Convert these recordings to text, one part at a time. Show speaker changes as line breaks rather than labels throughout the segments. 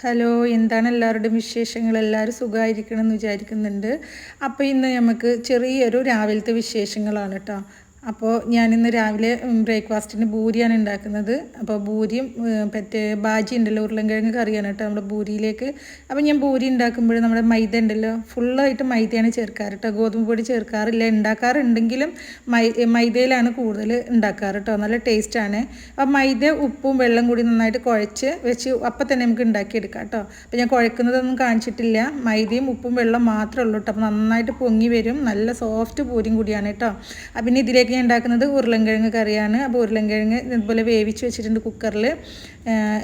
Hello എന്താണ് എല്ലാവരുടെയും വിശേഷങ്ങൾ? എല്ലാവരും സുഖമായിരിക്കണം എന്ന് വിചാരിക്കുന്നുണ്ട്. അപ്പോൾ ഇന്ന് നമുക്ക് ചെറിയൊരു രാവിലത്തെ വിശേഷങ്ങളാണ് കേട്ടോ. അപ്പോൾ ഞാനിന്ന് രാവിലെ ബ്രേക്ക്ഫാസ്റ്റിന് ഭൂരിയാണ് ഉണ്ടാക്കുന്നത്. അപ്പോൾ ഭൂരിയും ഉം, മറ്റേ ബാജി ഉണ്ടല്ലോ ഉരുളൻകിഴങ്ങ് കറിയാണ് കേട്ടോ നമ്മുടെ ഭൂരിയിലേക്ക് അപ്പോൾ ഞാൻ ഭൂരി ഉണ്ടാക്കുമ്പോൾ നമ്മുടെ മൈദ ഉണ്ടല്ലോ ഫുള്ളായിട്ട് മൈദയാണ് ചേർക്കാറ് കേട്ടോ ഗോതമ്പ് പൊടി ചേർക്കാറില്ല. ഉണ്ടാക്കാറുണ്ടെങ്കിലും മൈ മൈദയിലാണ് കൂടുതൽ ഉണ്ടാക്കാറ് കേട്ടോ നല്ല ടേസ്റ്റാണ്. അപ്പോൾ മൈദ ഉപ്പും വെള്ളം കൂടി നന്നായിട്ട് കുഴച്ച് വെച്ച് അപ്പം തന്നെ നമുക്ക് ഉണ്ടാക്കിയെടുക്കാം കേട്ടോ അപ്പോൾ ഞാൻ കുഴക്കുന്നതൊന്നും കാണിച്ചിട്ടില്ല. മൈദയും ഉപ്പും വെള്ളം മാത്രമേ ഉള്ളൂ കേട്ടോ. അപ്പോൾ നന്നായിട്ട് പൊങ്ങി വരും. നല്ല സോഫ്റ്റ് പൂരിയും കൂടിയാണ് കേട്ടോ. അപ്പം പിന്നെ ഇതിലേക്ക് ഞാൻ ഉണ്ടാക്കുന്നത് ഉരുളൻകിഴങ്ങ് കറിയാണ്. അപ്പോൾ ഉരുളൻകിഴങ്ങ് ഇതുപോലെ വേവിച്ച് വെച്ചിട്ടുണ്ട് കുക്കറിൽ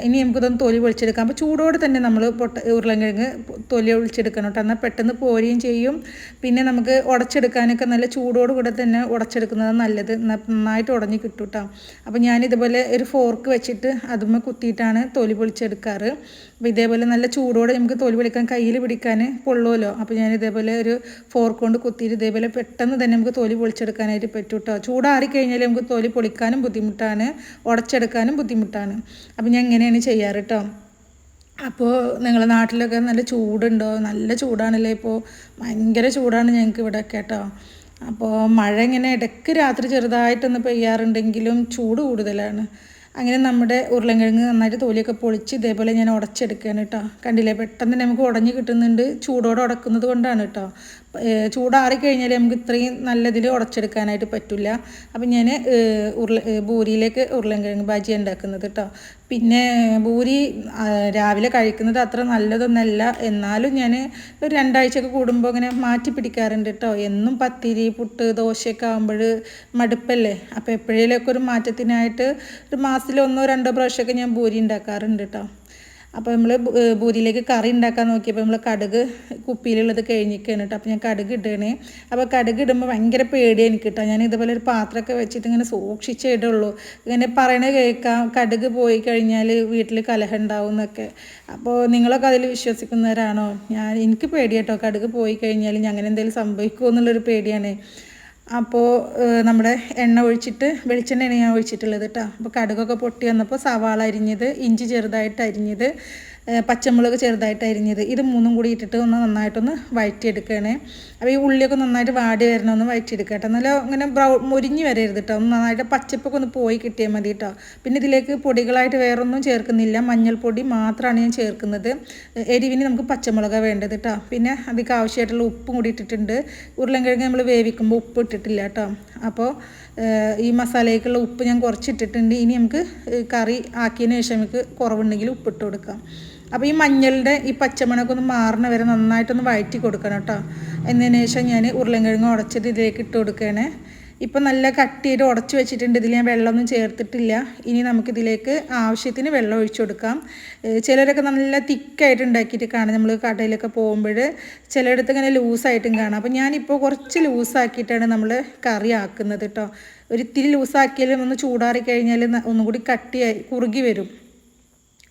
ഇനി നമുക്കിതൊന്ന് തൊലി പൊളിച്ചെടുക്കാം. അപ്പോൾ ചൂടോടെ തന്നെ നമ്മൾ പൊട്ട ഉരുളൻകിഴങ്ങ് തൊലി ഒളിച്ചെടുക്കണം കേട്ടോ. എന്നാൽ പെട്ടെന്ന് പോരുകയും ചെയ്യും. പിന്നെ നമുക്ക് ഉടച്ചെടുക്കാനൊക്കെ നല്ല ചൂടോട് കൂടെ തന്നെ ഉടച്ചെടുക്കുന്നത് നല്ലത്. നന്നായിട്ട് ഉടഞ്ഞ് കിട്ടും കേട്ടോ. അപ്പോൾ ഞാൻ ഇതുപോലെ ഒരു ഫോർക്ക് വെച്ചിട്ട് അതുമ്മ കുത്തിയിട്ടാണ് തൊലി പൊളിച്ചെടുക്കാറ്. അപ്പോൾ ഇതേപോലെ നല്ല ചൂടോടെ നമുക്ക് തൊലി പൊളിക്കാൻ കയ്യിൽ പിടിക്കാൻ പൊള്ളുമല്ലോ അപ്പോൾ ഞാൻ ഇതേപോലെ ഒരു ഫോർക്ക് കൊണ്ട് കുത്തിയിട്ട് ഇതേപോലെ പെട്ടെന്ന് തന്നെ നമുക്ക് തൊലി പൊളിച്ചെടുക്കാനായിട്ട് പറ്റും കേട്ടോ. ചൂടാറി കഴിഞ്ഞാൽ നമുക്ക് തൊലി പൊളിക്കാനും ബുദ്ധിമുട്ടാണ് ഉടച്ചെടുക്കാനും ബുദ്ധിമുട്ടാണ്. അപ്പോൾ ഞാൻ ഇങ്ങനെയാണ് ചെയ്യാറ് കേട്ടോ അപ്പോൾ നിങ്ങളുടെ നാട്ടിലൊക്കെ നല്ല ചൂടുണ്ടോ? നല്ല ചൂടാണല്ലേ ഇപ്പോൾ ഭയങ്കര ചൂടാണ് ഞങ്ങൾക്ക് ഇവിടെ കേട്ടോ അപ്പോൾ മഴ ഇങ്ങനെ ഇടയ്ക്ക് രാത്രി ചെറുതായിട്ടൊന്ന് പെയ്യാറുണ്ടെങ്കിലും ചൂട് കൂടുതലാണ്. അങ്ങനെ നമ്മുടെ ഉരുളൻകിഴങ്ങ് നന്നായിട്ട് തോലിയൊക്കെ പൊളിച്ച് ഇതേപോലെ ഞാൻ ഉടച്ചെടുക്കുകയാണ് കേട്ടോ കണ്ടില്ലേ? പെട്ടെന്ന് നമുക്ക് ഉടഞ്ഞ് കിട്ടുന്നുണ്ട് ചൂടോടെ ഉടക്കുന്നത് കൊണ്ടാണ് കേട്ടോ ഏഹ് ചൂടാറി കഴിഞ്ഞാൽ നമുക്ക് ഇത്രയും നല്ലതിൽ ഉടച്ചെടുക്കാനായിട്ട് പറ്റില്ല അപ്പം ഞാൻ ഉരുള ബൂരിയിലേക്ക് ഉരുളൻകിഴങ്ങ് ബാജി ഉണ്ടാക്കുന്നത് കേട്ടോ പിന്നെ ബൂരി രാവിലെ കഴിക്കുന്നത് അത്ര നല്ലതൊന്നല്ല. എന്നാലും ഞാൻ ഒരു രണ്ടാഴ്ചയൊക്കെ കൂടുമ്പോൾ ഇങ്ങനെ മാറ്റി പിടിക്കാറുണ്ട് കേട്ടോ എന്നും പത്തിരി പുട്ട് ദോശയൊക്കെ ആകുമ്പോൾ മടുപ്പല്ലേ? അപ്പോൾ എപ്പോഴേലൊക്കെ ഒരു മാറ്റത്തിനായിട്ട് ഒരു മാസത്തിൽ ഒന്നോ രണ്ടോ പ്രാവശ്യമൊക്കെ ഞാൻ ബൂരി ഉണ്ടാക്കാറുണ്ട് കേട്ടോ അപ്പോൾ നമ്മൾ ബൂരിയിലേക്ക് കറി ഉണ്ടാക്കാൻ നോക്കിയപ്പോൾ നമ്മൾ കടുക് കുപ്പിയിലുള്ളത് കഴിഞ്ഞിരിക്കുകയാണ് കേട്ടോ അപ്പോൾ ഞാൻ കടുക് ഇടണേ അപ്പോൾ കടുക് ഇടുമ്പോൾ ഭയങ്കര പേടി എനിക്ക് കേട്ടോ ഞാൻ ഇതുപോലെ ഒരു പാത്രമൊക്കെ വെച്ചിട്ട് ഇങ്ങനെ സൂക്ഷിച്ചേ ഇടുള്ളൂ. ഇങ്ങനെ പറയണത് കേൾക്കാം. കടുക് പോയി കഴിഞ്ഞാൽ വീട്ടിൽ കലഹം ഉണ്ടാവും എന്നൊക്കെ. അപ്പോൾ നിങ്ങളൊക്കെ അതിൽ വിശ്വസിക്കുന്നവരാണോ? ഞാൻ എനിക്ക് പേടി കേട്ടോ കടുക് പോയി കഴിഞ്ഞാൽ ഞാൻ അങ്ങനെ എന്തെങ്കിലും സംഭവിക്കുമോ എന്നുള്ളൊരു പേടിയാണ്. അപ്പോൾ നമ്മുടെ എണ്ണ ഒഴിച്ചിട്ട് വെളിച്ചെണ്ണയാണ് ഞാൻ ഒഴിച്ചിട്ടുള്ളത് കേട്ടോ അപ്പോൾ കടുകൊക്കെ പൊട്ടി വന്നപ്പോൾ സവാള അരിഞ്ഞത് ഇഞ്ചി ചെറുതായിട്ട് അരിഞ്ഞത് പച്ചമുളക് ചെറുതായിട്ട് അരിഞ്ഞത്. ഇത് മൂന്നും കൂടി ഇട്ടിട്ട് ഒന്ന് നന്നായിട്ടൊന്ന് വഴറ്റിയെടുക്കണേ അപ്പോൾ ഈ ഉള്ളിയൊക്കെ നന്നായിട്ട് വാടി വരണം ഒന്ന് വഴറ്റിയെടുക്കുക കേട്ടോ. നല്ല ഇങ്ങനെ ബ്രൗ മുരിഞ്ഞ് വരരുത് കേട്ടോ. ഒന്ന് നന്നായിട്ട് പച്ചപ്പൊക്കെ ഒന്ന് പോയി കിട്ടിയാൽ മതി കേട്ടോ. പിന്നെ ഇതിലേക്ക് പൊടികളായിട്ട് വേറൊന്നും ചേർക്കുന്നില്ല. മഞ്ഞൾപ്പൊടി മാത്രമാണ് ഞാൻ ചേർക്കുന്നത്. എരിവിന് നമുക്ക് പച്ചമുളക് വേണ്ടത് കേട്ടോ. പിന്നെ അതിലേക്ക് ആവശ്യമായിട്ടുള്ള ഉപ്പും കൂടി ഇട്ടിട്ടുണ്ട്. ഉരുളൻകിഴങ്ങ് നമ്മൾ വേവിക്കുമ്പോൾ ഉപ്പ് ഇട്ടിട്ടില്ല കേട്ടോ. അപ്പോൾ ഈ മസാലയ്ക്കുള്ള ഉപ്പ് ഞാൻ കുറച്ചിട്ടിട്ടുണ്ട്. ഇനി നമുക്ക് കറി ആക്കിയതിന് ശേഷം നമുക്ക് കുറവുണ്ടെങ്കിൽ ഉപ്പിട്ട് കൊടുക്കാം. അപ്പോൾ ഈ മഞ്ഞളുടെ ഈ പച്ചമണമൊക്കെ ഒന്ന് മാറണ വരെ നന്നായിട്ടൊന്ന് വഴറ്റി കൊടുക്കണം കേട്ടോ. എന്നതിന് ശേഷം ഞാൻ ഉരുളൻകിഴങ്ങ് ഉടച്ചിട്ട് ഇതിലേക്ക് ഇട്ട് കൊടുക്കുകയാണ്. ഇപ്പം നല്ല കട്ടിയായിട്ട് ഉടച്ച് വെച്ചിട്ടുണ്ട്. ഇതിൽ ഞാൻ വെള്ളമൊന്നും ചേർത്തിട്ടില്ല. ഇനി നമുക്കിതിലേക്ക് ആവശ്യത്തിന് വെള്ളം ഒഴിച്ചു കൊടുക്കാം. ചിലരൊക്കെ നല്ല തിക്കായിട്ട് ഉണ്ടാക്കിയിട്ട് കാണാം. നമ്മൾ കടയിലൊക്കെ പോകുമ്പോൾ ചിലയിടത്ത് ഇങ്ങനെ ലൂസായിട്ടും കാണാം. അപ്പോൾ ഞാനിപ്പോൾ കുറച്ച് ലൂസാക്കിയിട്ടാണ് നമ്മൾ കറി ആക്കുന്നത് കേട്ടോ. ഒരിത്തിരി ലൂസാക്കിയാലും ഒന്ന് ചൂടാറി കഴിഞ്ഞാൽ ഒന്നും കൂടി കട്ടിയായി കുറുകി വരും.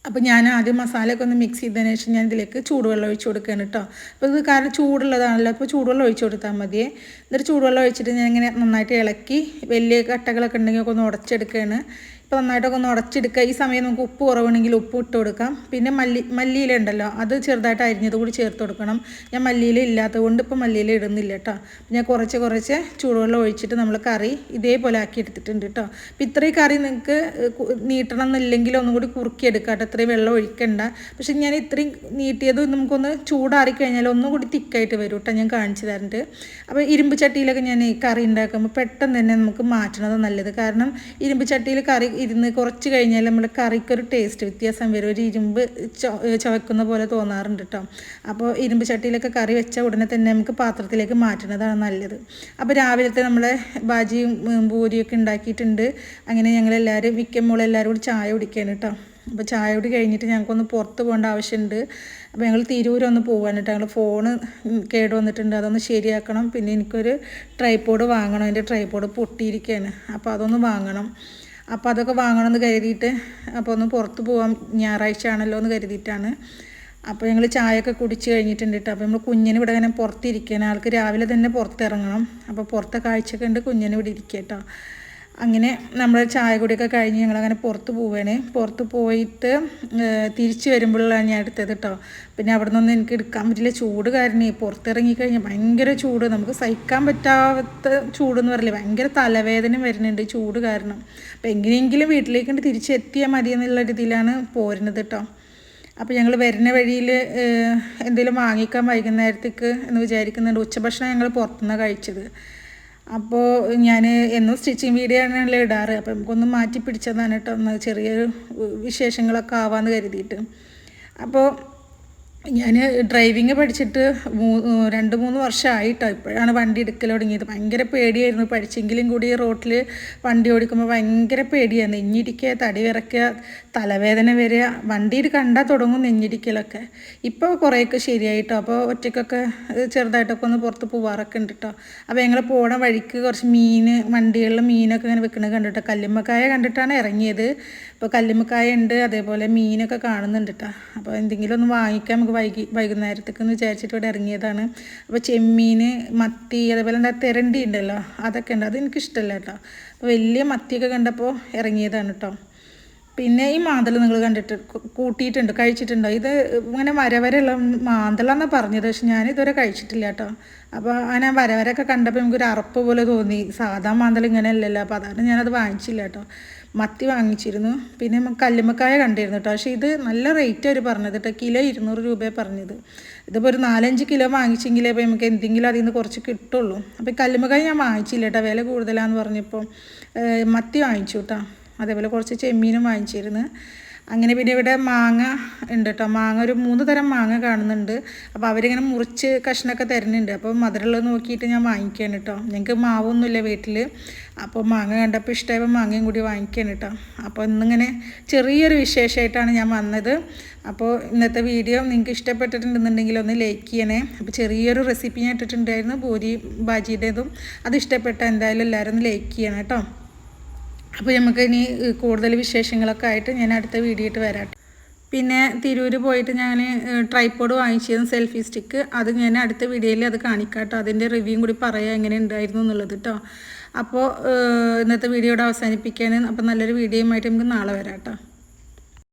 അപ്പോൾ ഞാൻ ആദ്യം മസാലയൊക്കെ ഒന്ന് മിക്സ് ചെയ്തതിന് ശേഷം ഞാൻ ഇതിലേക്ക് ചൂടുവെള്ളം ഒഴിച്ച് കൊടുക്കുകയാണ് കേട്ടോ അപ്പോൾ ഇത് കാരണം ചൂടുള്ളതാണല്ലോ അപ്പോൾ ചൂടുവെള്ളം ഒഴിച്ച് കൊടുത്താൽ മതിയേ. എന്നിട്ട് ചൂടുവെള്ളം ഒഴിച്ചിട്ട് ഞാൻ ഇങ്ങനെ നന്നായിട്ട് ഇളക്കി വലിയ കട്ടകളൊക്കെ ഉണ്ടെങ്കിൽ ഒക്കെ ഒന്ന് ഉടച്ചെടുക്കുകയാണ്. ഇപ്പോൾ നന്നായിട്ടൊക്കെ ഒന്ന് ഉടച്ചെടുക്കുക. ഈ സമയം നമുക്ക് ഉപ്പ് കുറവുണ്ടെങ്കിൽ ഉപ്പ് ഇട്ട് കൊടുക്കാം. പിന്നെ മല്ലി മല്ലിയില ഉണ്ടല്ലോ അത് ചെറുതായിട്ട് അരിഞ്ഞത് കൂടി ചേർത്ത് കൊടുക്കണം. ഞാൻ മല്ലിയില ഇല്ലാത്തത് കൊണ്ട് ഇപ്പോൾ മല്ലിയില ഇടുന്നില്ല കേട്ടോ. ഞാൻ കുറച്ച് കുറച്ച് ചൂടുവെള്ളം ഒഴിച്ചിട്ട് നമ്മൾ കറി ഇതേപോലെ ആക്കി എടുത്തിട്ടുണ്ട് കേട്ടോ. അപ്പോൾ ഇത്രയും കറി നിങ്ങൾക്ക് നീട്ടണം എന്നില്ലെങ്കിൽ ഒന്നും കൂടി കുറുക്കിയെടുക്കാം കേട്ടോ. ഇത്രയും വെള്ളം ഒഴിക്കണ്ട. പക്ഷെ ഞാൻ ഇത്രയും നീട്ടിയത് നമുക്കൊന്ന് ചൂടാറി കഴിഞ്ഞാൽ ഒന്നും കൂടി തിക്കായിട്ട് വരും കേട്ടോ. ഞാൻ കാണിച്ചു തരുന്നുണ്ട് അപ്പോൾ ഇരുമ്പ് ചട്ടിയിലൊക്കെ ഞാൻ ഈ കറി ഉണ്ടാക്കുമ്പോൾ പെട്ടെന്ന് തന്നെ നമുക്ക് മാറ്റണത് നല്ലത്. കാരണം ഇരുമ്പ് ചട്ടിയിൽ കറി ഇരുന്ന് കുറച്ച് കഴിഞ്ഞാൽ നമ്മുടെ കറിക്കൊരു ടേസ്റ്റ് വ്യത്യാസം വരും. ഒരു ഇരുമ്പ് ചൊ- ചവയ്ക്കുന്ന പോലെ തോന്നാറുണ്ട് കേട്ടോ അപ്പോൾ ഇരുമ്പ് ചട്ടിയിലൊക്കെ കറി വെച്ച ഉടനെ തന്നെ നമുക്ക് പാത്രത്തിലേക്ക് മാറ്റുന്നതാണ് നല്ലത്. അപ്പോൾ രാവിലത്തെ നമ്മളെ ബാജിയും പൂരിയൊക്കെ ഉണ്ടാക്കിയിട്ടുണ്ട്. അങ്ങനെ ഞങ്ങളെല്ലാവരും എല്ലാവരും കൂടി ചായ കുടിക്കാൻ കേട്ടോ അപ്പോൾ ചായ കൂടി കഴിഞ്ഞിട്ട് ഞങ്ങൾക്കൊന്ന് പുറത്ത് പോകേണ്ട ആവശ്യമുണ്ട്. അപ്പോൾ ഞങ്ങൾ തിരൂരൊന്ന് പോകാൻ കേട്ടോ ഞങ്ങൾ ഫോണ് കേട് വന്നിട്ടുണ്ട്. അതൊന്ന് ശരിയാക്കണം. പിന്നെ എനിക്കൊരു ട്രൈപ്പോഡ് വാങ്ങണം. എന്റെ ട്രൈപ്പോഡ് പൊട്ടിയിരിക്കുകയാണ് അപ്പോൾ അതൊന്ന് വാങ്ങണം. അപ്പോൾ അതൊക്കെ വാങ്ങണമെന്ന് കരുതിയിട്ട് അപ്പോൾ ഒന്ന് പുറത്ത് പോകാം ഞായറാഴ്ച ആണല്ലോ എന്ന് കരുതിയിട്ടാണ്. അപ്പോൾ ഞങ്ങൾ ചായയൊക്കെ കുടിച്ച് കഴിഞ്ഞിട്ടുണ്ട് കേട്ടോ അപ്പോൾ നമ്മൾ കുഞ്ഞിന് ഇവിടെ ഇങ്ങനെ പുറത്തിരിക്കുകയാണ് ആൾക്ക് രാവിലെ തന്നെ പുറത്തിറങ്ങണം. അപ്പോൾ പുറത്തെ കാഴ്ചയൊക്കെ ഉണ്ട് കുഞ്ഞിന് ഇവിടെ ഇരിക്കുക കേട്ടോ അങ്ങനെ നമ്മൾ ചായ കുടിയൊക്കെ കഴിഞ്ഞ് ഞങ്ങളങ്ങനെ പുറത്ത് പോവുകയാണ് പുറത്ത് പോയിട്ട് തിരിച്ചു വരുമ്പോഴാണ് ഞാൻ എടുത്തത് കേട്ടോ പിന്നെ അവിടെ നിന്നൊന്നും എനിക്ക് എടുക്കാൻ പറ്റില്ല. ചൂട് കാരണം പുറത്തിറങ്ങി കഴിഞ്ഞാൽ ഭയങ്കര ചൂട്. നമുക്ക് സഹിക്കാൻ പറ്റാത്ത ചൂടെന്ന് പറയില്ല? ഭയങ്കര തലവേദന വരുന്നുണ്ട് ചൂട് കാരണം. അപ്പം എങ്ങനെയെങ്കിലും വീട്ടിലേക്ക് തിരിച്ചെത്തിയാൽ മതി എന്നുള്ള രീതിയിലാണ് പോരുന്നത് കേട്ടോ അപ്പോൾ ഞങ്ങൾ വരുന്ന വഴിയിൽ എന്തെങ്കിലും വാങ്ങിക്കാൻ വൈകുന്നേരത്തേക്ക് എന്ന് വിചാരിക്കുന്നുണ്ട്. ഉച്ചഭക്ഷണം ഞങ്ങൾ പുറത്തുനിന്നാണ് കഴിച്ചത്. അപ്പോൾ ഞാൻ എന്നും സ്റ്റിച്ചിങ് വീഡിയോ ആണല്ലോ ഇടാറ്. അപ്പോൾ നമുക്കൊന്ന് മാറ്റി പിടിച്ചതാണ് കേട്ടോ ഒന്ന് ചെറിയൊരു വിശേഷങ്ങളൊക്കെ ആവാമെന്ന് കരുതിയിട്ട്. അപ്പോൾ ഞാൻ ഡ്രൈവിങ് പഠിച്ചിട്ട് മൂ രണ്ട് മൂന്ന് വർഷമായിട്ടോ ഇപ്പോഴാണ് വണ്ടി എടുക്കൽ തുടങ്ങിയത്. ഭയങ്കര പേടിയായിരുന്നു. പഠിച്ചെങ്കിലും കൂടി റോട്ടിൽ വണ്ടി ഓടിക്കുമ്പോൾ ഭയങ്കര പേടിയാണ് നെഞ്ഞിടിക്കുക തടി വിറയ്ക്കുക തലവേദന വരിക. വണ്ടിയിൽ കണ്ടാൽ തുടങ്ങും നെഞ്ഞിടിക്കലൊക്കെ. ഇപ്പോൾ കുറേയൊക്കെ ശരിയായിട്ടോ. അപ്പോൾ ഒറ്റയ്ക്കൊക്കെ ചെറുതായിട്ടൊക്കെ ഒന്ന് പുറത്ത് പോവാറൊക്കെ ഉണ്ട് കേട്ടോ അപ്പോൾ ഞങ്ങൾ പോണ വഴിക്ക് കുറച്ച് മീൻ വണ്ടികളിൽ മീനൊക്കെ ഇങ്ങനെ വെക്കുന്നത് കണ്ടിട്ടോ. കല്ലുമ്മക്കായ കണ്ടിട്ടാണ് ഇറങ്ങിയത്. ഇപ്പോൾ കല്ലുമ്മക്കായ ഉണ്ട്. അതേപോലെ മീനൊക്കെ കാണുന്നുണ്ട് കേട്ടോ അപ്പോൾ എന്തെങ്കിലും ഒന്ന് വാങ്ങിക്കാൻ നമുക്ക് വൈകി വൈകുന്നേരത്തേക്ക് എന്ന് വിചാരിച്ചിട്ട് ഇവിടെ ഇറങ്ങിയതാണ്. അപ്പോൾ ചെമ്മീൻ മത്തി അതേപോലെ എന്താ തിരണ്ടി ഉണ്ടല്ലോ അതൊക്കെ ഉണ്ട്. അത് എനിക്കിഷ്ടമല്ല കേട്ടോ. അപ്പോൾ വലിയ മത്തിയൊക്കെ കണ്ടപ്പോൾ ഇറങ്ങിയതാണ് കേട്ടോ പിന്നെ ഈ മാന്തൽ നിങ്ങൾ കണ്ടിട്ട് കൂട്ടിയിട്ടുണ്ട് കഴിച്ചിട്ടുണ്ടോ? ഇത് ഇങ്ങനെ വരവരെയുള്ള മാന്തലാന്നാണ് പറഞ്ഞത് പക്ഷെ ഞാൻ ഇതുവരെ കഴിച്ചിട്ടില്ല കേട്ടോ അപ്പോൾ അങ്ങനെ വരവരൊക്കെ കണ്ടപ്പോൾ നമുക്കൊരു അറപ്പ് പോലെ തോന്നി. സാധാ മാന്തൽ ഇങ്ങനെ അല്ലല്ലോ അപ്പോൾ അതാണ് ഞാനത് വാങ്ങിച്ചില്ല കേട്ടോ മത്തി വാങ്ങിച്ചിരുന്നു. പിന്നെ കല്ലുമ്മക്കായ കണ്ടിരുന്നു കേട്ടോ പക്ഷേ ഇത് നല്ല റേറ്റ് അവർ പറഞ്ഞത് കേട്ടോ കിലോ ഇരുന്നൂറ് രൂപയാണ് പറഞ്ഞത്. ഇതിപ്പോൾ ഒരു നാലഞ്ച് കിലോ വാങ്ങിച്ചെങ്കിലേ ഇപ്പോൾ നമുക്ക് എന്തെങ്കിലും അതിൽ നിന്ന് കുറച്ച് കിട്ടുള്ളൂ. അപ്പോൾ കല്ലുമ്മക്കായ ഞാൻ വാങ്ങിച്ചില്ല കേട്ടോ വില കൂടുതലാന്ന് പറഞ്ഞപ്പോൾ മത്തി വാങ്ങിച്ചു കേട്ടോ അതേപോലെ കുറച്ച് ചെമ്മീനും വാങ്ങിച്ചിരുന്നു. അങ്ങനെ പിന്നെ ഇവിടെ മാങ്ങ ഉണ്ട് കേട്ടോ മാങ്ങ ഒരു മൂന്ന് തരം മാങ്ങ കാണുന്നുണ്ട്. അപ്പോൾ അവരിങ്ങനെ മുറിച്ച് കഷ്ണമൊക്കെ തരുന്നുണ്ട്. അപ്പോൾ മധുരമുള്ളത് നോക്കിയിട്ട് ഞാൻ വാങ്ങിക്കുകയാണ് കേട്ടോ ഞങ്ങൾക്ക് മാവൊന്നുമില്ല വീട്ടിൽ അപ്പോൾ മാങ്ങ കണ്ടപ്പോൾ ഇഷ്ടമായപ്പോൾ മാങ്ങയും കൂടി വാങ്ങിക്കുകയാണ് കേട്ടോ അപ്പോൾ ഇന്നിങ്ങനെ ചെറിയൊരു വിശേഷമായിട്ടാണ് ഞാൻ വന്നത്. അപ്പോൾ ഇന്നത്തെ വീഡിയോ നിങ്ങൾക്ക് ഇഷ്ടപ്പെട്ടിട്ടുണ്ടെന്നുണ്ടെങ്കിൽ ഒന്ന് ലൈക്ക് ചെയ്യണേ. അപ്പോൾ ചെറിയൊരു റെസിപ്പി ഞാൻ ഇട്ടിട്ടുണ്ടായിരുന്നു. ഭൂരി ബാജിയുടേതും അത് ഇഷ്ടപ്പെട്ട എന്തായാലും എല്ലാവരും ഒന്ന് ലൈക്ക് ചെയ്യണം കേട്ടോ അപ്പോൾ നമുക്ക് ഇനി കൂടുതൽ വിശേഷങ്ങളൊക്കെ ആയിട്ട് ഞാൻ അടുത്ത വീഡിയോ ആയിട്ട് വരാം പിന്നെ തിരൂർ പോയിട്ട് ഞാൻ ട്രൈപ്പോഡ് വാങ്ങിച്ചതും സെൽഫി സ്റ്റിക്ക് അത് ഞാൻ അടുത്ത വീഡിയോയിൽ അത് കാണിക്കാം കേട്ടോ അതിന്റെ റിവ്യൂ കൂടി പറയാം എങ്ങനെ ഉണ്ടായിരുന്നു എന്നുള്ളത് കേട്ടോ അപ്പോൾ ഇന്നത്തെ വീഡിയോയുടെ അവസാനിപ്പിക്കാൻ അപ്പോൾ നല്ലൊരു വീഡിയോയുമായിട്ട് നമുക്ക് നാളെ വരാം കേട്ടോ